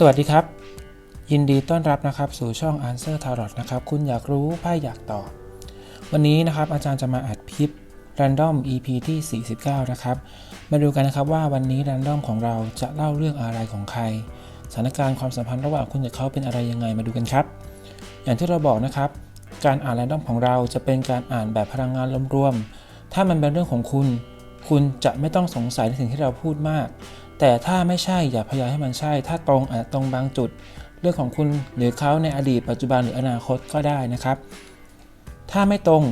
สวัสดีครับ ยินดีต้อนรับนะครับสู่ช่อง Answer Tarot นะครับ คุณอยากรู้ไพ่อยากตอบ วันนี้นะครับอาจารย์จะมาอัดคลิป Random EP ที่ 49 นะครับ มาดูกันนะครับว่าวันนี้ Random ของเราจะเล่าเรื่องอะไรของใคร สถานการณ์ความสัมพันธ์ระหว่างคุณกับเขาเป็นอะไรยังไงมาดูกันครับ อย่างที่เราบอกนะครับ การอ่าน Random ของเราจะเป็นการอ่านแบบพลังงานรวมๆถ้ามันเป็นเรื่องของคุณ คุณจะไม่ต้องสงสัยในสิ่งที่เราพูดมาก แต่ถ้าไม่ใช่อย่าพยายามให้มันใช่ ถ้าตรงอาจตรงบางจุด เรื่องของคุณหรือเขาในอดีตปัจจุบันหรืออนาคตก็ได้นะครับ ถ้าไม่ตรง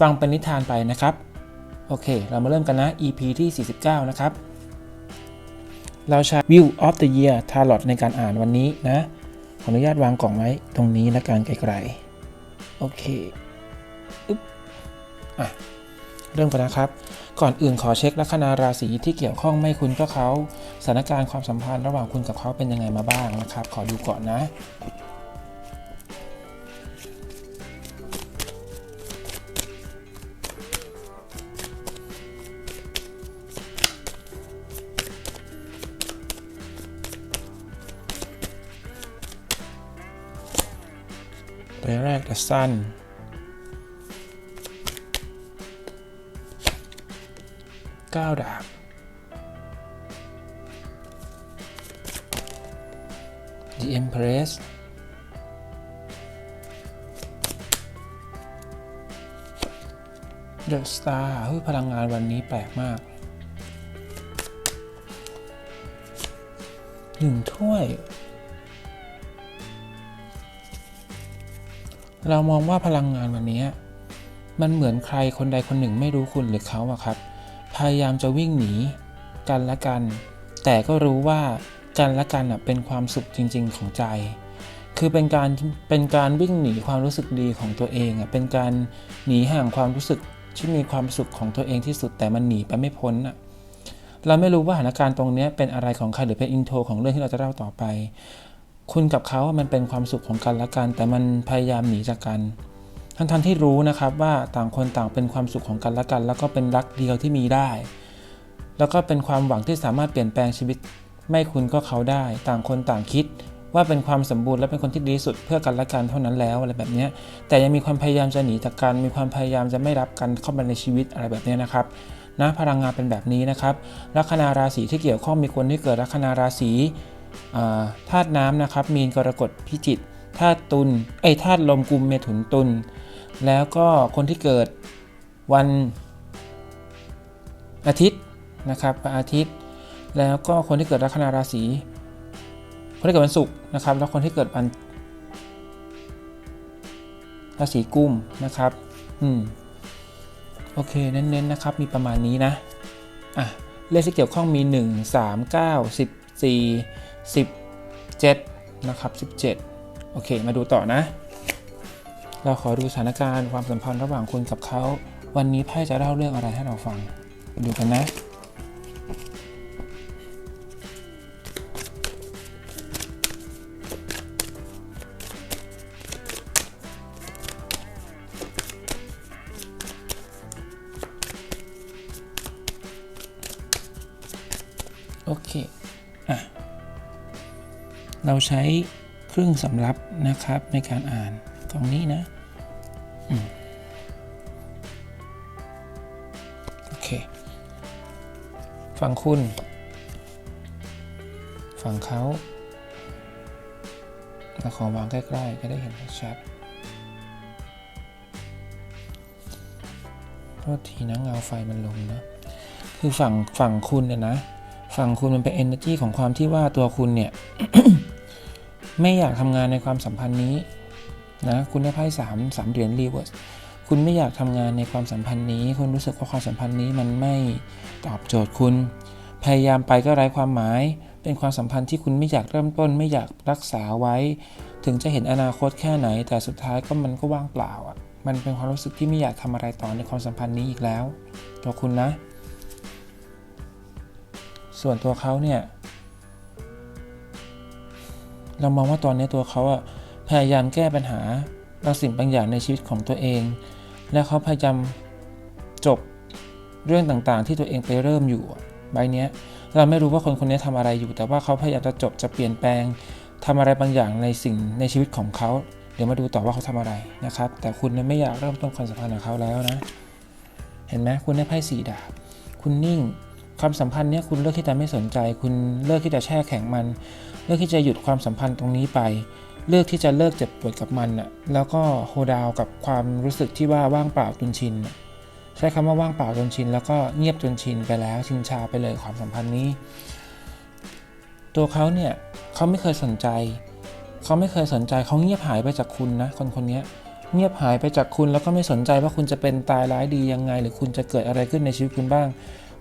ฟังเป็นนิทานไปนะครับ โอเค เรามาเริ่มกันนะ EP ที่ 49 นะครับ เราใช้ View of the Year Tarot ในการอ่านวันนี้นะ ขออนุญาตวางกล่องไว้ตรงนี้นะการไกลๆ โอเค อึ๊บ อะ เริ่มกันนะครับ ก่อนอื่นขอเช็คลัคนาราศีที่เกี่ยวข้องไม่คุณก็เขาสถานการณ์ความสัมพันธ์ระหว่างคุณกับเขาเป็นยังไงมาบ้างนะครับ ขอดูก่อนนะใบแรก The Sun เก้าดาบ The Empress เดอะสตาร์เฮ้ยพลังงานวันนี้แปลกมากหนึ่งถ้วย เรามองว่าพลังงานวันนี้ มันเหมือนใครคนใดคนหนึ่งไม่รู้คุณหรือเขาอะครับ พยายามจะวิ่งหนีกันและกัน แต่ก็รู้ว่ากันและกันอะเป็นความสุขจริง ๆ ของใจ คือเป็นการเป็นการวิ่งหนีความรู้สึกดีของตัวเองอะเป็นการหนีห่างความรู้สึกที่มีความสุขของตัวเองที่สุดแต่มันหนีไปไม่พ้นอะเราไม่รู้ว่าสถานการณ์ตรงนี้เป็นอะไรของใครหรือเป็นอินโทรของเรื่องที่เราจะเล่าต่อไป คุณกับเขาอะมันเป็นความสุขของกันและกัน แต่มันพยายามหนีจากกัน ทั้งทันที่รู้นะครับว่าต่างคนต่างเป็นความสุขของกันและกัน แล้วก็เป็นรักเดียวที่มีได้ แล้วก็เป็นความหวังที่สามารถเปลี่ยนแปลงชีวิต ไม่คุณก็เขาได้ ต่างคนต่างคิดว่าเป็นความสมบูรณ์และเป็นคนที่ดีสุดเพื่อกันและกันเท่านั้นแล้วอะไรแบบนี้แต่ยังมีความพยายามจะหนีจากกัน มีความพยายามจะไม่รับกันเข้ามาในชีวิตอะไรแบบนี้นะครับนะพลังงานเป็นแบบนี้นะครับ ลัคนาราศีที่เกี่ยวข้องมีคนที่เกิดลัคนาราศีธาตุน้ำนะครับ มีนกรกฎพิจิกธาตุตุลไอ้ธาตุลมกุมเมถุนตุล แล้วก็คนที่เกิดวันอาทิตย์นะครับวันอาทิตย์ แล้วก็คนที่เกิดลัคนาราศีคนที่เกิดวันศุกร์นะครับ แล้วคนที่เกิดวันราศีกุมนะครับ อืม โอเค เน้นๆ นะครับ มีประมาณนี้นะ อะ เลขที่เกี่ยวข้องมี 1 3 9 14 17 นะครับ 17 โอเค มาดูต่อนะ เราขอดูสถานการณ์ความสัมพันธ์ระหว่างคุณกับเขา วันนี้ไพ่จะเล่าเรื่องอะไรให้เราฟัง ดูกันนะโอเค อะ เราใช้เครื่องสำรับนะครับในการอ่าน กล่งนี้นะอโอเค ฝั่งคุณ ฝั่งเขาเราขอวางใกล้ๆจะได้เห็นชัดโทษทีนะเงาไฟมันลงนะคือฝั่งฝั่งคุณเนี่ยนะ ฝั่งคุณมันเป็น energy ของความที่ว่าตัวคุณเนี่ย ไม่อยากทำงานในความสัมพันธ์นี้ นะคุณได้ไพ่สามสามเหรียญรีเวิร์สคุณไม่อยากทำงานในความสัมพันธ์นี้ คุณรู้สึกว่าความสัมพันธ์นี้มันไม่ตอบโจทย์คุณ พยายามไปก็ไร้ความหมาย เป็นความสัมพันธ์ที่คุณไม่อยากเริ่มต้น ไม่อยากรักษาไว้ ถึงจะเห็นอนาคตแค่ไหน แต่สุดท้ายก็มันก็ว่างเปล่าอะมันเป็นความรู้สึกที่ไม่อยากทำอะไรต่อในความสัมพันธ์นี้อีกแล้ว ตัวคุณนะ ส่วนตัวเขาเนี่ยเรามองว่าตอนนี้ตัวเขาอะ พยายามแก้ปัญหาบางสิ่งบางอย่างในชีวิตของตัวเอง และเขาพยายามจบเรื่องต่างๆ ที่ตัวเองไปเริ่มอยู่ ใบเนี้ยเราไม่รู้ว่าคนคนนี้ทำอะไรอยู่ แต่ว่าเขาพยายามจะจบจะเปลี่ยนแปลงทำอะไรบางอย่างในสิ่งในชีวิตของเขา เดี๋ยวมาดูต่อว่าเขาทำอะไรนะครับ แต่คุณไม่อยากเริ่มต้นความสัมพันธ์กับเขาแล้วนะ เห็นไหมคุณได้ไพ่สีดาบ คุณนิ่ง ความสัมพันธ์เนี้ยคุณเลือกที่จะไม่สนใจ คุณเลือกที่จะแช่แข็งมัน เลือกที่จะหยุดความสัมพันธ์ตรงนี้ไป เลือกที่จะเลิกเจ็บปวดกับมันน่ะแล้วก็โฮดาวกับความรู้สึกที่ว่าว่างเปล่าจนชิน ใช้คำว่าว่างเปล่าจนชิน แล้วก็เงียบจนชินไปแล้วชินชาไปเลยความสัมพันธ์นี้ ตัวเขาเนี่ยเขาไม่เคยสนใจ เขาไม่เคยสนใจเขาเงียบหายไปจากคุณนะคนคนนี้เงียบหายไปจากคุณแล้วก็ไม่สนใจว่าคุณจะเป็นตายร้ายดียังไง หรือคุณจะเกิดอะไรขึ้นในชีวิตคุณบ้าง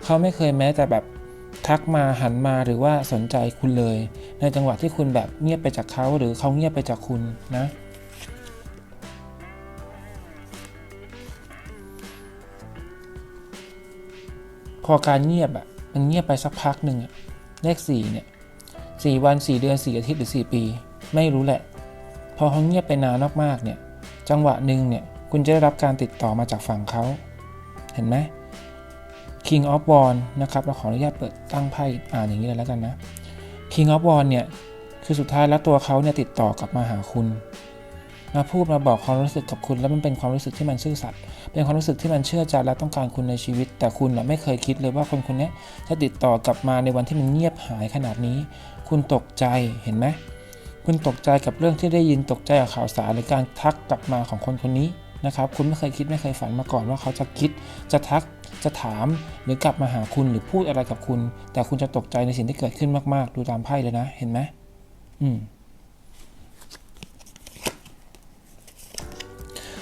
เขาไม่เคยแม้แต่แบบ ทักมาหันมาหรือว่าสนใจคุณเลย ในจังหวะที่คุณแบบเงียบไปจากเขาหรือเขาเงียบไปจากคุณนะพอการเงียบอะมันเงียบไปสักพักหนึ่งอะเลขสี่เนี่ยสี่วันสี่เดือนสี่อาทิตย์หรือสี่ปี ไม่รู้แหละ พอเขาเงียบไปนานมากๆเนี่ยจังหวะหนึ่งเนี่ยคุณจะได้รับการติดต่อมาจากฝั่งเขาเห็นไหม King of w a n d นะครับเราขออนุญาตเปิดตั้งไพ่อ่านอย่างนี้เลยแล้วกันนะ King of w a n d เนี่ยคือสุดท้ายแล้วตัวเขาเนี่ยติดต่อกลับมาหาคุณมาพูดมาบอกความรู้สึกกับคุณ แล้วมันเป็นความรู้สึกที่มันซื่อสัตย์เป็นความรู้สึกที่มันเชื่อใจและต้องการคุณในชีวิต แต่คุณไม่เคยคิดเลยว่าคนคนนี้จะติดต่อกลับมาในวันที่มันเงียบหายขนาดนี้ คุณตกใจเห็นไหมคุณตกใจกับเรื่องที่ได้ยินตกใจกับข่าวสารหรือการทักกลับมาของคนคนนี้ นะครับคุณไม่เคยคิดไม่เคยฝันมาก่อนว่าเขาจะคิดจะทักจะถามหรือกลับมาหาคุณหรือพูดอะไรกับคุณ แต่คุณจะตกใจในสิ่งที่เกิดขึ้นมากๆ ดูตามไพ่เลยนะเห็นไหมอืม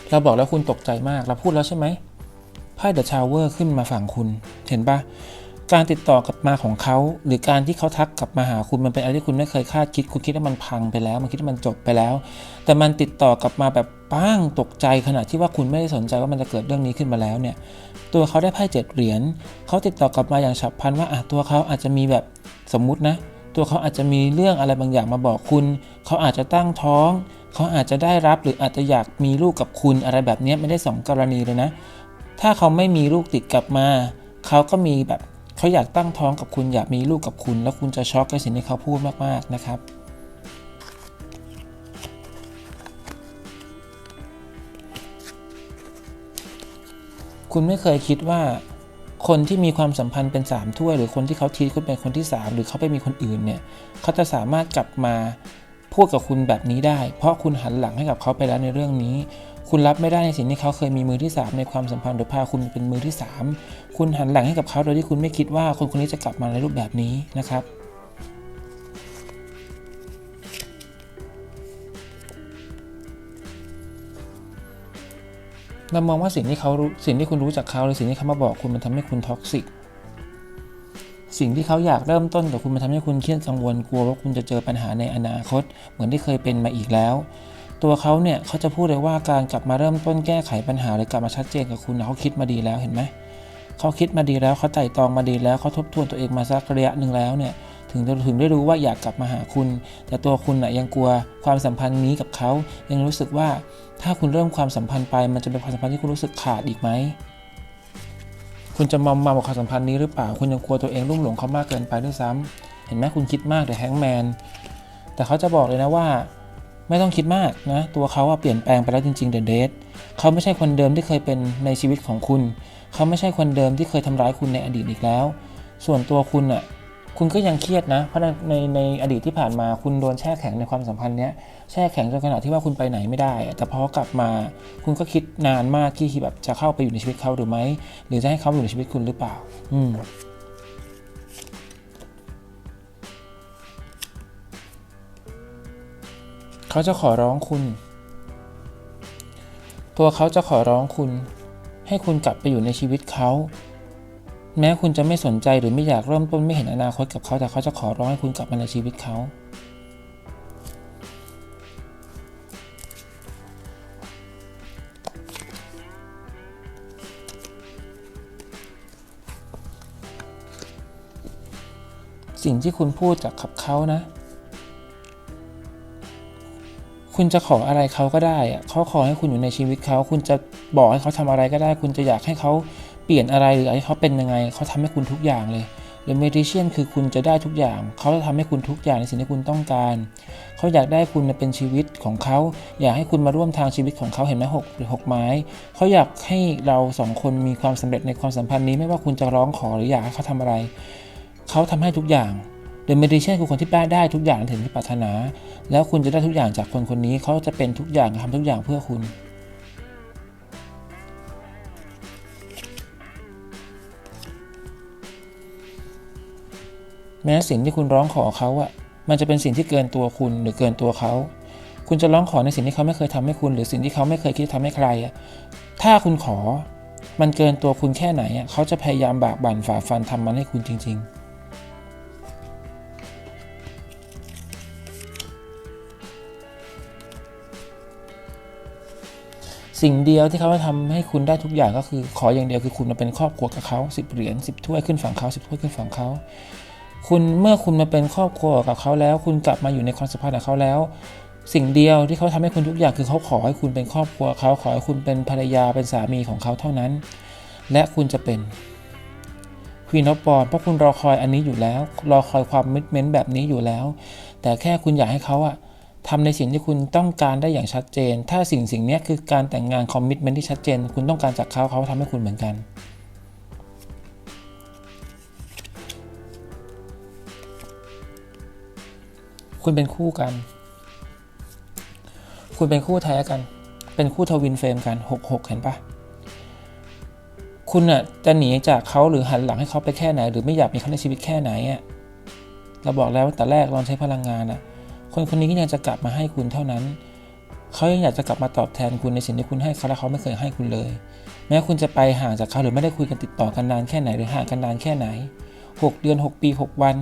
เราบอกแล้วคุณตกใจมากเราพูดแล้วใช่ไหมไพ่เดอะชาวเวอร์ขึ้นมาฝั่งคุณเห็นปะ การติดต่อกลับมาของเขา หรือการที่เขาทักกลับมาหาคุณมันเป็นอะไรที่คุณไม่เคยคาดคิด คุณคิดว่ามันพังไปแล้ว มันคิดว่ามันจบไปแล้ว แต่มันติดต่อกลับมาแบบป้างตกใจขณะที่ว่าคุณไม่ได้สนใจว่ามันจะเกิดเรื่องนี้ขึ้นมาแล้วเนี่ยตัวเขาได้ไพ่เจ็ดเหรียญเขาติดต่อกลับมาอย่างฉับพลันว่าอะตัวเขาอาจจะมีแบบสมมุตินะ ตัวเขาอาจจะมีเรื่องอะไรบางอย่างมาบอกคุณ เขาอาจจะตั้งท้อง เขาอาจจะได้รับหรืออาจจะอยากมีลูกกับคุณอะไรแบบนี้ไม่ได้สองกรณีเลยนะ ถ้าเขาไม่มีลูกติดกลับมา เขาก็มีแบบ เขาอยากตั้งท้องกับคุณอยากมีลูกกับคุณ แล้วคุณจะช็อกกับสิ่งที่เขาพูดมากๆนะครับ คุณไม่เคยคิดว่าคนที่มีความสัมพันธ์เป็นสามถ้วยหรือคนที่เขาทีคุณเป็นคนที่สามหรือเขาไปมีคนอื่นเนี่ยเขาจะสามารถกลับมา พูดกับคุณแบบนี้ได้ เพราะคุณหันหลังให้กับเขาไปแล้วในเรื่องนี้ คุณรับไม่ได้ในสิ่งที่เขาเคยมีมือที่ 3 ในความสัมพันธ์หรือพาคุณเป็นมือที่ 3 คุณหันหลังให้กับเขาโดยที่คุณไม่คิดว่าคนคนนี้จะกลับมาในรูปแบบนี้นะครับเรามองว่าสิ่งที่เขาสิ่งที่คุณรู้จากเขาหรือสิ่งที่เขามาบอกคุณมันทำให้คุณท็อกซิก สิ่งที่เขาอยากเริ่มต้นกับคุณมันทำให้คุณเครียดกังวลกลัวว่าคุณจะเจอปัญหาในอนาคต เหมือนที่เคยเป็นมาอีกแล้ว ตัวเขาเนี่ยเขาจะพูดเลยว่าการกลับมาเริ่มต้นแก้ไขปัญหาหรือกลับมาชัดเจนกับคุณเขาคิดมาดีแล้วเห็นไหมเขาคิดมาดีแล้วเขาไต่ตองมาดีแล้วเขาทบทวนตัวเองมาสักระยะหนึ่งแล้วเนี่ยถึงจะถึงได้รู้ว่าอยากกลับมาหาคุณ แต่ตัวคุณน่ะยังกลัวความสัมพันธ์นี้กับเขายังรู้สึกว่าถ้าคุณเริ่มความสัมพันธ์ไปมันจะเป็นความสัมพันธ์ที่คุณรู้สึกขาดอีกไหม คุณจะมอมมากับความสัมพันธ์นี้หรือเปล่า คุณยังกลัวตัวเองรุ่มหลงเขามากเกินไปด้วยซ้ำเห็นไหมคุณคิดมากแต่แฮงแมน แต่เขาจะบอกเลยนะว่า ไม่ต้องคิดมากนะ ตัวเขาเปลี่ยนแปลงไปแล้วจริงๆเดอะเดทเขาไม่ใช่คนเดิมที่เคยเป็นในชีวิตของคุณ เขาไม่ใช่คนเดิมที่เคยทำร้ายคุณในอดีตอีกแล้ว ส่วนตัวคุณอะ คุณก็ยังเครียดนะ เพราะในในในอดีตที่ผ่านมาคุณโดนแช่แข็งในความสัมพันธ์เนี้ยแช่แข็งจนขนาดที่ว่าคุณไปไหนไม่ได้ แต่พอกลับมา คุณก็คิดนานมากที่แบบจะเข้าไปอยู่ในชีวิตเขาหรือไม่หรือจะให้เขาอยู่ในชีวิตคุณหรือเปล่า อืมเขาจะขอร้องคุณ ตัวเขาจะขอร้องคุณ ให้คุณกลับไปอยู่ในชีวิตเขา แม้คุณจะไม่สนใจหรือไม่อยากเริ่มต้นไม่เห็นอนาคตกับเขาแต่เขาจะขอร้องให้คุณกลับมาในชีวิตเขา สิ่งที่คุณพูดจากกับเขานะ คุณจะขออะไรเขาก็ได้อะเขาขอให้คุณอยู่ในชีวิตเขา คุณจะบอกให้เขาทำอะไรก็ได้ คุณจะอยากให้เขา เปลี่ยนอะไรหรืออยากให้เขาเป็นยังไง เขาทำให้คุณทุกอย่างเลย The Magician คือคุณจะได้ทุกอย่าง เขาจะทำให้คุณทุกอย่างในสิ่งที่คุณต้องการ เขาอยากได้คุณมาเป็นชีวิตของเขา อยากให้คุณมาร่วมทางชีวิตของเขาเห็นไหมหกหรือหกไม้ เขาอยากให้เราสองคนมีความสำเร็จในความสัมพันธ์นี้ไม่ว่าคุณจะร้องขอหรืออยากให้เขาทำอะไร เขาทำให้ทุกอย่าง The Magician คือคนที่ได้ได้ทุกอย่างในสิ่งที่ปรารถนา แล้วคุณจะได้ทุกอย่างจากคนคนนี้ เขาจะเป็นทุกอย่างทำทุกอย่างเพื่อคุณ แม้สิ่งที่คุณร้องขอเขาอะมันจะเป็นสิ่งที่เกินตัวคุณหรือเกินตัวเขา คุณจะร้องขอในสิ่งที่เขาไม่เคยทำให้คุณ หรือสิ่งที่เขาไม่เคยคิดทำให้ใครอะถ้าคุณขอ มันเกินตัวคุณแค่ไหนอะเขาจะพยายามบากบั่นฝ่าฟันทำมันให้คุณจริง ๆสิ่งเดียวที่เขาจะทำให้คุณได้ทุกอย่างก็คือ ขออย่างเดียวคือคุณมาเป็นครอบครัวกับเขาสิบเหรียญสิบถ้วยขึ้นฝั่งเขาสิบถ้วยขึ้นฝั่งเขา คุณเมื่อคุณมาเป็นครอบครัวกับเขาแล้ว คุณกลับมาอยู่ในความสัมพันธ์กับเขาแล้ว สิ่งเดียวที่เขาทำให้คุณทุกอย่างคือเขาขอให้คุณเป็นครอบครัวเขาขอให้คุณเป็นภรรยาเป็นสามีของเขาเท่านั้น และคุณจะเป็นควีนอฟบอลเพราะคุณรอคอยอันนี้อยู่แล้ว รอคอยความมิตเมนต์แบบนี้อยู่แล้ว แต่แค่คุณอยากให้เขาอะทำในสิ่งที่คุณต้องการได้อย่างชัดเจน ถ้าสิ่งสิ่งนี้คือการแต่งงานคอมมิตเมนต์ที่ชัดเจน คุณต้องการจากเขาเขาทำให้คุณเหมือนกัน คุณเป็นคู่กัน คุณเป็นคู่แท้กัน เป็นคู่ทวินเฟรมกันหกหกเห็นปะคุณอะจะหนีจากเขาหรือหันหลังให้เขาไปแค่ไหน หรือไม่อยากมีเขาในชีวิตแค่ไหนอะเราบอกแล้วว่าแต่แรกลองใช้พลังงานอะ คนคนนี้ก็ยังจะกลับมาให้คุณเท่านั้นเขายังอยากจะกลับมาตอบแทนคุณในสิ่งที่คุณให้เขาและเขาไม่เคยให้คุณเลย แม้คุณจะไปห่างจากเขาหรือไม่ได้คุยกันติดต่อกันนานแค่ไหนหรือห่างกันนานแค่ไหน 6 เดือน 6 ปี 6 วัน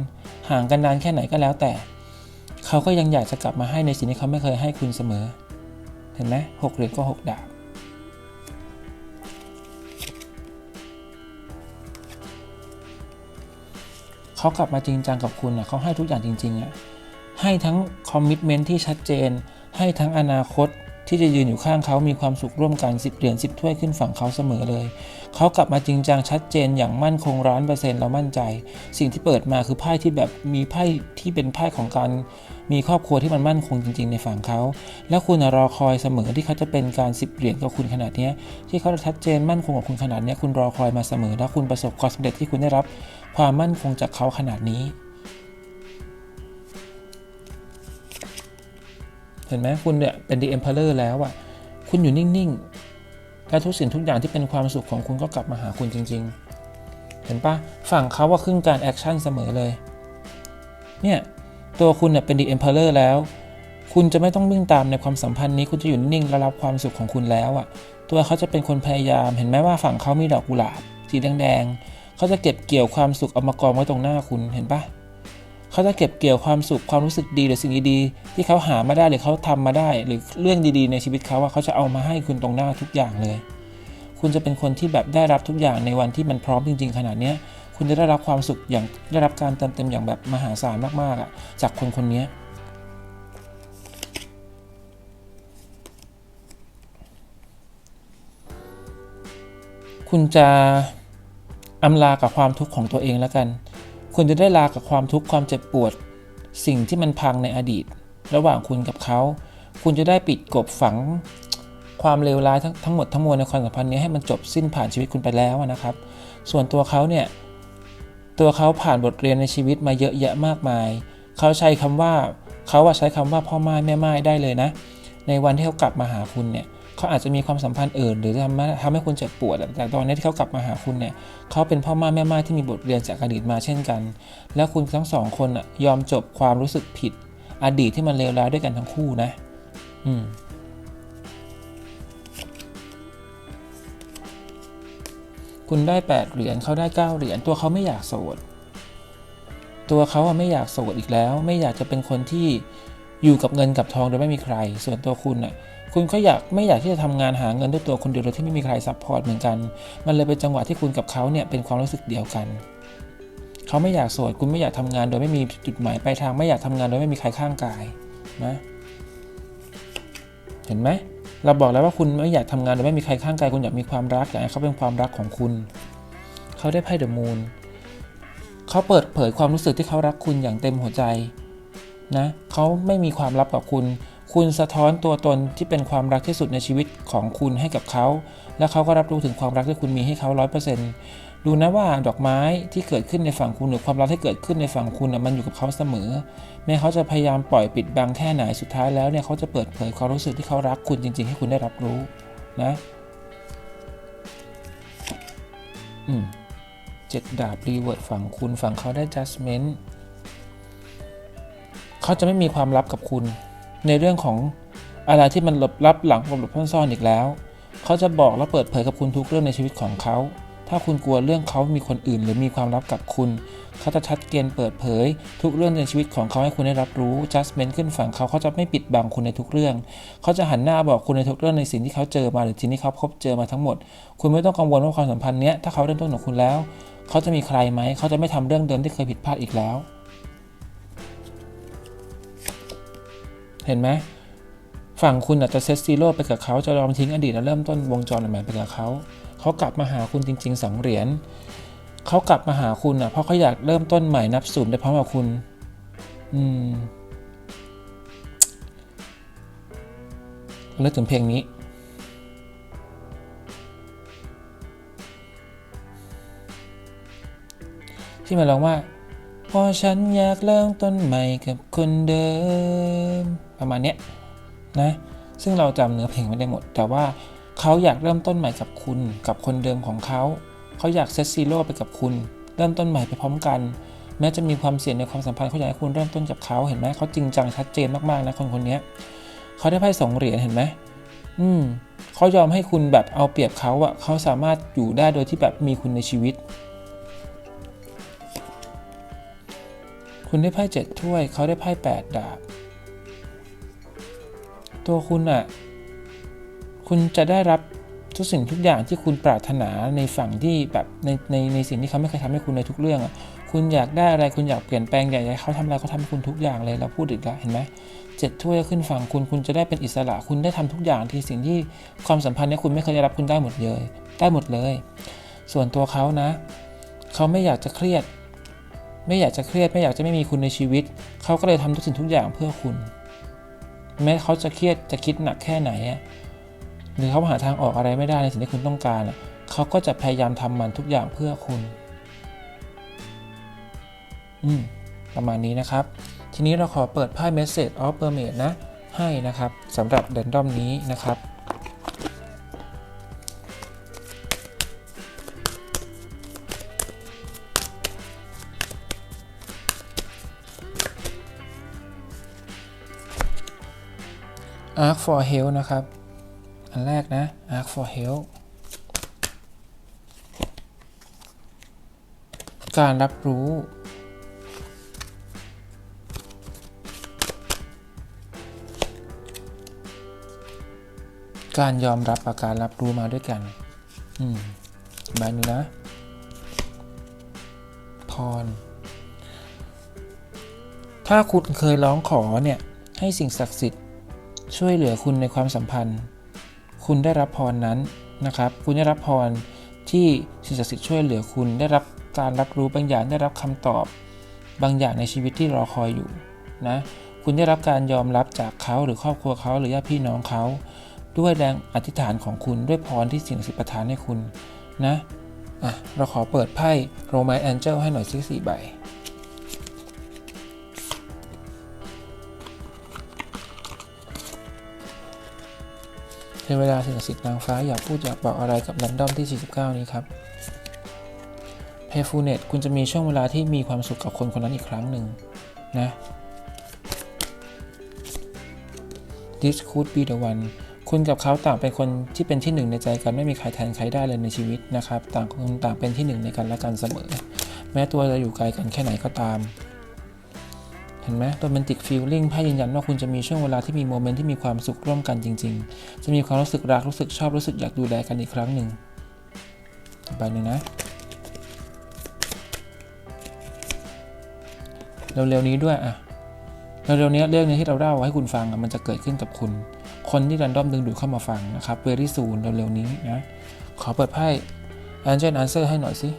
ห่างกันนานแค่ไหนก็แล้วแต่ เขาก็ยังอยากจะกลับมาให้ในสิ่งที่เขาไม่เคยให้คุณเสมอ เห็นไหมหกเหรียญก็หกดาบเขากลับมาจริงจังกับคุณอะเขาให้ทุกอย่างจริงๆอะให้ทั้งคอมมิชเมนท์ที่ชัดเจน ให้ทั้งอนาคต ที่จะยืนอยู่ข้างเขามีความสุขร่วมกัน10เหรียญ10ถ้วยขึ้นฝั่งเขาเสมอเลย เขากลับมาจริงจังชัดเจนอย่างมั่นคงร้านเปอร์เซ็นต์เรามั่นใจ สิ่งที่เปิดมาคือไพ่ที่แบบมีไพ่ที่เป็นไพ่ของการมีครอบครัวที่มันมั่นคงจริง ๆ ในฝั่งเขา แล้วคุณรอคอยเสมอที่เขาจะเป็นการ10เหรียญกับคุณขนาดนี้ที่เขาชัดเจนมั่นคงกับคุณขนาดนี้คุณรอคอยมาเสมอ แล้วคุณประสบความสำเร็จที่คุณได้รับ ความมั่นคงจากเขาขนาดนี้ เห็นไหมคุณเนี่ยเป็น The Emperor แล้วอะคุณอยู่นิ่งๆและทุกสิ่งทุกอย่างที่เป็นความสุขของคุณก็กลับมาหาคุณจริง ๆ เห็นปะฝั่งเขาว่าครึ่งการแอคชั่นเสมอเลย เนี่ย ตัวคุณเนี่ยเป็น The Emperor แล้ว คุณจะไม่ต้องวิ่งตามในความสัมพันธ์นี้ คุณจะอยู่นิ่งและรับความสุขของคุณแล้วอะตัวเขาจะเป็นคนพยายาม เห็นไหมว่าฝั่งเขามีดอกกุหลาบสีแดงๆเขาจะเก็บเกี่ยวความสุขเอามากองไว้ตรงหน้าคุณเห็นปะ เขาจะเก็บเกี่ยวความสุขความรู้สึกดีหรือสิ่งดีๆที่เขาหามาได้หรือเขาทำมาได้ หรือเรื่องดีๆ ในชีวิตเขาว่าเขาจะเอามาให้คุณตรงหน้าทุกอย่างเลย คุณจะเป็นคนที่แบบได้รับทุกอย่างในวันที่มันพร้อมจริง ๆ ขนาดเนี้ยคุณจะได้รับความสุขอย่างได้รับการเติมเต็มอย่างแบบมหาศาลมากๆอะจากคนคนนี้คุณจะอำลากับความทุกข์ของตัวเองแล้วกัน คุณจะได้ลากับความทุกข์ความเจ็บปวด สิ่งที่มันพังในอดีต ระหว่างคุณกับเขา คุณจะได้ปิดกบฝังความเลวร้ายทั้งทั้งหมดทั้งมวลในความสัมพันธ์นี้ให้มันจบสิ้นผ่านชีวิตคุณไปแล้วนะครับ ส่วนตัวเขาเนี่ย ตัวเขาผ่านบทเรียนในชีวิตมาเยอะแยะมากมาย เขาใช้คำว่าเขาว่าใช้คำว่าพ่อไม้แม่ไม้ได้เลยนะ ในวันที่เขากลับมาหาคุณเนี่ยเขาอาจจะมีความสัมพันธ์อื่น หรือทำให้ทำให้คุณเจ็บปวด แต่ตอนนี้ที่เขากลับมาหาคุณเนี่ยเขาเป็นพ่อม่าแม่ไม้ที่มีบทเรียนจากอดีตมาเช่นกัน แล้วคุณทั้งสองคนยอมจบความรู้สึกผิด อดีตที่มันเลวร้ายด้วยกันทั้งคู่นะ อืมคุณได้ 8 เหรียญเขาได้ 9 เหรียญตัวเขาไม่อยากโสด ตัวเขาไม่อยากโสดอีกแล้ว ไม่อยากจะเป็นคนที่อยู่กับเงินกับทองโดยไม่มีใคร ส่วนตัวคุณอะ คุณก็อยากไม่อยากที่จะทำงานหาเงินด้วยตัวคนเดียวโดยที่ไม่มีใครซัพพอร์ตเหมือนกัน มันเลยเป็นจังหวะที่คุณกับเขาเนี่ยเป็นความรู้สึกเดียวกัน เขาไม่อยากโสดคุณไม่อยากทำงานโดยไม่มีจุดหมายปลายทางไม่อยากทำงานโดยไม่มีใครข้างกายนะเห็นไหมเราบอกแล้วว่าคุณไม่อยากทำงานโดยไม่มีใครข้างกายคุณอยากมีความรักอยากให้เขาเป็นความรักของคุณ เขาได้ไพ่เดอะมูนเขาเปิดเผยความรู้สึกที่เขารักคุณอย่างเต็มหัวใจนะเขาไม่มีความลับกับคุณ คุณสะท้อนตัวตนที่เป็นความรักที่สุดในชีวิตของคุณให้กับเขา และเขาก็รับรู้ถึงความรักที่คุณมีให้เขาร้อยเปอร์เซ็นต์ดูนะว่าดอกไม้ที่เกิดขึ้นในฝั่งคุณหรือความรักที่เกิดขึ้นในฝั่งคุณมันอยู่กับเขาเสมอ แม้เขาจะพยายามปล่อยปิดบังแค่ไหนสุดท้ายแล้วเนี่ยเขาจะเปิดเผยความรู้สึกที่เขารักคุณจริง ๆ ให้คุณได้รับรู้นะอืมเจ็ดดาบรีเวิร์ดฝั่งคุณฝั่งเขาได้ judgment เขาจะไม่มีความลับกับคุณ ในเรื่องของอะไรที่มันหลบลับหลังหลบซ่อนอีกแล้ว เขาจะบอกและเปิดเผยกับคุณทุกเรื่องในชีวิตของเขา ถ้าคุณกลัวเรื่องเขามีคนอื่น หรือมีความลับกับคุณ เขาจะชัดเจนเปิดเผย ทุกเรื่องในชีวิตของเขาให้คุณได้รับรู้ judgment ขึ้นฝั่งเขาเขาจะไม่ปิดบังคุณในทุกเรื่อง เขาจะหันหน้าบอกคุณในทุกเรื่องในสิ่งที่เขาเจอมาหรือสิ่งที่เขาพบเจอมาทั้งหมด คุณไม่ต้องกังวลว่าความสัมพันธ์เนี้ยถ้าเขาเริ่มต้นของคุณแล้ว เขาจะมีใครไหมเขาจะไม่ทำเรื่องเดิมที่เคยผิดพลาดอีกแล้ว เห็นไหมฝั่งคุณอาจจะเซตซีโร่ไปกับเขาจะยอมทิ้งอดีตแล้วเริ่มต้นวงจรใหม่ไปกับเขาเขากลับมาหาคุณจริงๆสองเหรียญเขากลับมาหาคุณอะเพราะเขาอยากเริ่มต้นใหม่นับศูนย์ไปพร้อมกับคุณ อืมเลิกถึงเพลงนี้ ที่มาร้องว่า พอฉันอยากเริ่มต้นใหม่กับคนเดิม ประมาณเนี้ยนะ ซึ่งเราจำเนื้อเพลงไม่ได้หมด แต่ว่าเขาอยากเริ่มต้นใหม่กับคุณ กับคนเดิมของเขาเขาอยากเซตซีโร่ไปกับคุณ เริ่มต้นใหม่ไปพร้อมกัน แม้จะมีความเสี่ยงในความสัมพันธ์เขาอยากให้คุณเริ่มต้นกับเขาเห็นไหมเขาจริงจังชัดเจนมากๆนะคนคนนี้เขาได้ไพ่สองเหรียญเห็นไหมอืมเขายอมให้คุณแบบเอาเปรียบเขาอะเขาสามารถอยู่ได้โดยที่แบบมีคุณในชีวิต คุณได้ไพ่เจ็ดถ้วย เขาได้ไพ่แปดดาบ ตัวคุณอะคุณจะได้รับทุกสิ่งทุกอย่างที่คุณปรารถนาในฝั่งที่แบบในในในสิ่งที่เขาไม่เคยทำให้คุณในทุกเรื่องอะคุณอยากได้อะไร คุณอยากเปลี่ยนแปลงอยากให้เขาทำอะไรเขาทำให้คุณทุกอย่างเลยเราพูดอีกแล้วเห็นไหมเจ็ดถ้วยขึ้นฝั่งคุณ คุณจะได้เป็นอิสระ คุณได้ทำทุกอย่างที่สิ่งที่ความสัมพันธ์นี้คุณไม่เคยได้รับคุณได้หมดเลย ได้หมดเลย ส่วนตัวเขานะ เขาไม่อยากจะเครียด ไม่อยากจะเครียดไม่อยากจะไม่มีคุณในชีวิต เขาก็เลยทำทุกสิ่งทุกอย่างเพื่อคุณ แม้เขาจะเครียดจะคิดหนักแค่ไหน หรือเขาหาทางออกอะไรไม่ได้ในสิ่งที่คุณต้องการเขาก็จะพยายามทำมันทุกอย่างเพื่อคุณ อืมประมาณนี้นะครับ ทีนี้เราขอเปิดไพ่ Message of Mermaid นะ ให้นะครับสำหรับเดนดอมนี้นะครับ Arc for Help นะครับ อันแรกนะ Arc for Help การรับรู้การยอมรับอาการรับรู้มาด้วยกัน อืมใบนึงนะ พร ถ้าคุณเคยร้องขอเนี่ย ให้สิ่งศักดิ์สิทธิ์ ช่วยเหลือคุณในความสัมพันธ์ คุณได้รับพรนั้นนะครับ คุณได้รับพรที่สิ่งศักดิ์สิทธิ์ช่วยเหลือคุณได้รับการรับรู้บางอย่างได้รับคำตอบบางอย่างในชีวิตที่รอคอยอยู่นะคุณได้รับการยอมรับจากเขาหรือครอบครัวเขาหรือญาติพี่น้องเขาด้วยแรงอธิษฐานของคุณด้วยพรที่สิ่งศักดิ์สิทธิ์ประทานให้คุณนะอะเราขอเปิดไพ่โรม a แอนเจลให้หน่อยสิสี่ใบ ทวดาสิ่งศักดิ์สิทธิ์นางฟ้าอยากพูดอยากบอกอะไรกับแรนดอมที่ 49 นี้ครับเพฟูเนตคุณจะมีช่วงเวลาที่มีความสุขกับคนคนนั้นอีกครั้งหนึ่งนะ This could be the one คุณกับเขาต่างเป็นคนที่เป็นที่หนึ่งในใจกันไม่มีใครแทนใครได้เลยในชีวิตนะครับ ต่างคนต่างเป็นที่หนึ่งในกันและกันเสมอ แม้ตัวจะอยู่ไกลกันแค่ไหนก็ตาม เห็นไหมโรแมนติกฟีลลิ่งไพ่ยืนยันว่าคุณจะมีช่วงเวลาที่มีโมเมนต์ที่มีความสุขร่วมกันจริง ๆ จะมีความรู้สึกรักรู้สึกชอบรู้สึกอยากดูแลกันอีกครั้งหนึ่งอีกใบหนึ่งนะเร็วๆนี้ด้วยอะเร็วๆนี้เรื่องนี้ที่เราเล่าให้คุณฟังมันจะเกิดขึ้นกับคุณ คนที่รันดอมดึงดูดเข้ามาฟังนะครับเวรี่ซูนเร็วๆนี้นะขอเปิดไพ่ Angel Answer ให้หน่อยสิ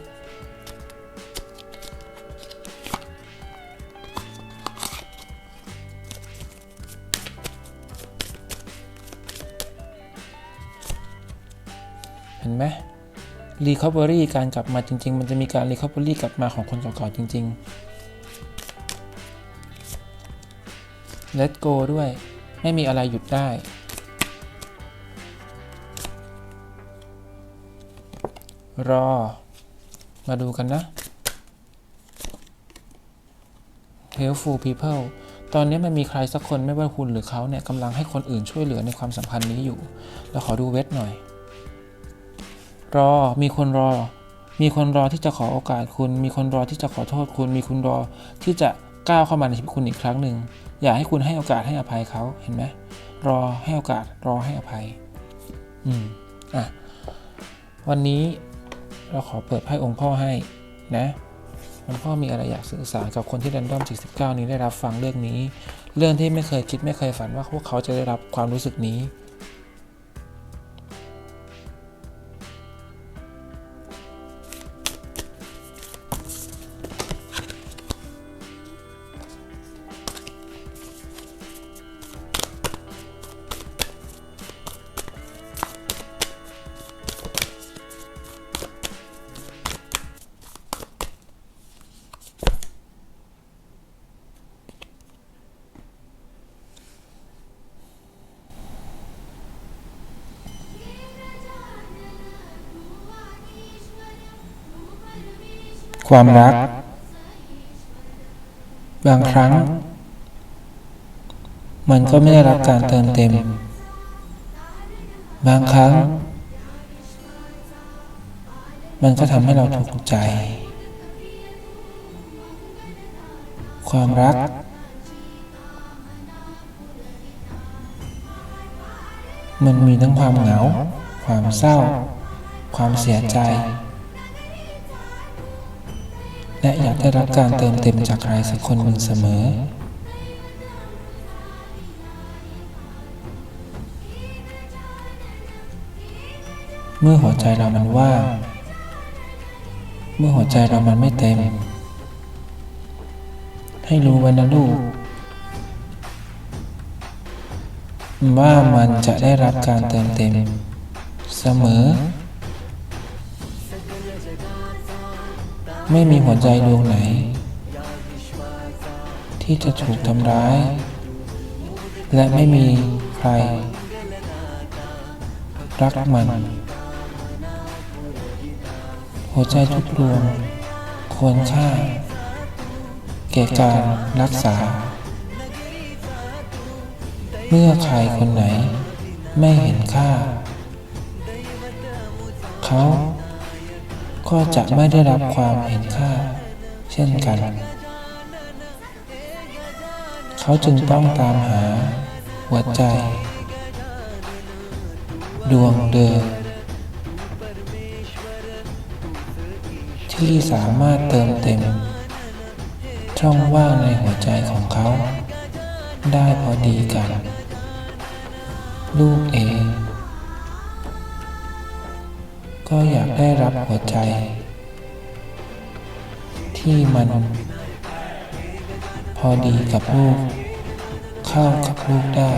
recovery การกลับมาจริง ๆ มันจะมีการ recovery กลับมาของคนเก่าๆจริง ๆ let go ด้วย ไม่มีอะไรหยุดได้ รอ มาดูกันนะ helpful people ตอนนี้มันมีใครสักคนไม่ว่าคุณหรือเขาเนี่ยกำลังให้คนอื่นช่วยเหลือในความสัมพันธ์นี้อยู่เราขอดูเวทหน่อย รอ มีคนรอ มีคนรอที่จะขอโอกาสคุณ มีคนรอที่จะขอโทษคุณ มีคนรอที่จะก้าวเข้ามาในชีวิตคุณอีกครั้งหนึ่ง อยากให้คุณให้โอกาสให้อภัยเขา เห็นไหม รอให้โอกาส รอให้อภัย อืม อะ วันนี้เราขอเปิดไพ่องค์พ่อให้นะองค์พ่อมีอะไรอยากสื่อสารกับคนที่ Random 49 นี้ได้รับฟังเรื่องนี้ เรื่องที่ไม่เคยคิดไม่เคยฝันว่าพวกเขาจะได้รับความรู้สึกนี้ ความรัก บางครั้ง มันก็ไม่ได้รับการเติมเต็ม บางครั้ง มันก็ทำให้เราถูกใจ ความรัก มันมีทั้งความเหงา ความเศร้า ความเสียใจ และอยากได้รับการเติมเต็มจากใครสักคนเสมอ เมื่อหัวใจเรามันว่าง เมื่อหัวใจเรามันไม่เต็ม ให้รู้ไว้นะลูก ว่ามันจะได้รับการเติมเต็ม เสมอ ไม่มีหัวใจดวงไหน ที่จะถูกทำร้าย และไม่มีใคร รักมัน หัวใจทุกดวงควรค่าแก่การรักษา เมื่อใครคนไหนไม่เห็นค่า เขา ก็จะไม่ได้รับความเห็นค่า เช่นกัน เขาจึงต้องตามหา หัวใจ ดวงเดิม ที่สามารถเติมเต็ม ช่องว่างในหัวใจของเขา ได้พอดีกัน ลูกเอง ก็อยากได้รับหัวใจ ที่มัน พอดีกับลูก เข้ากับลูกได้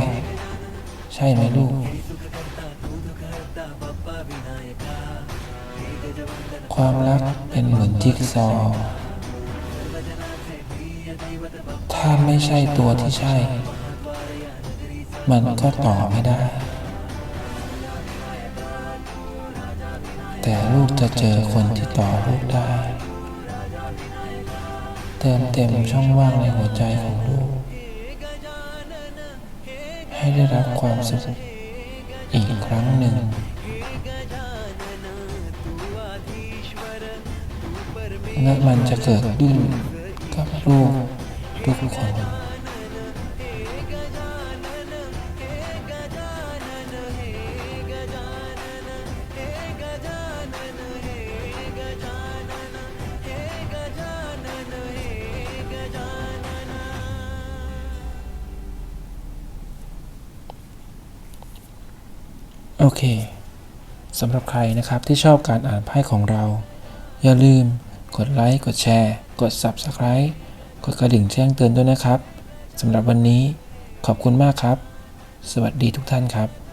ใช่ไหมลูก ความรักเป็นเหมือนจิ๊กซอว์ถ้าไม่ใช่ตัวที่ใช่ มันก็ต่อไม่ได้ จะเจอคนที่ต่อลูกได้ เติมเต็มช่องว่างในหัวใจของลูก ให้ได้รับความสุขอีกครั้งหนึ่ง และมันจะเกิดขึ้นกับลูกทุกคน โอเคสำหรับใครนะครับที่ชอบการอ่านไพ่ของเรา อย่าลืมกดไลค์กดแชร์ กด Subscribe กดกระดิ่งแจ้งเตือนด้วยนะครับสำหรับวันนี้ขอบคุณมากครับ สวัสดีทุกท่านครับ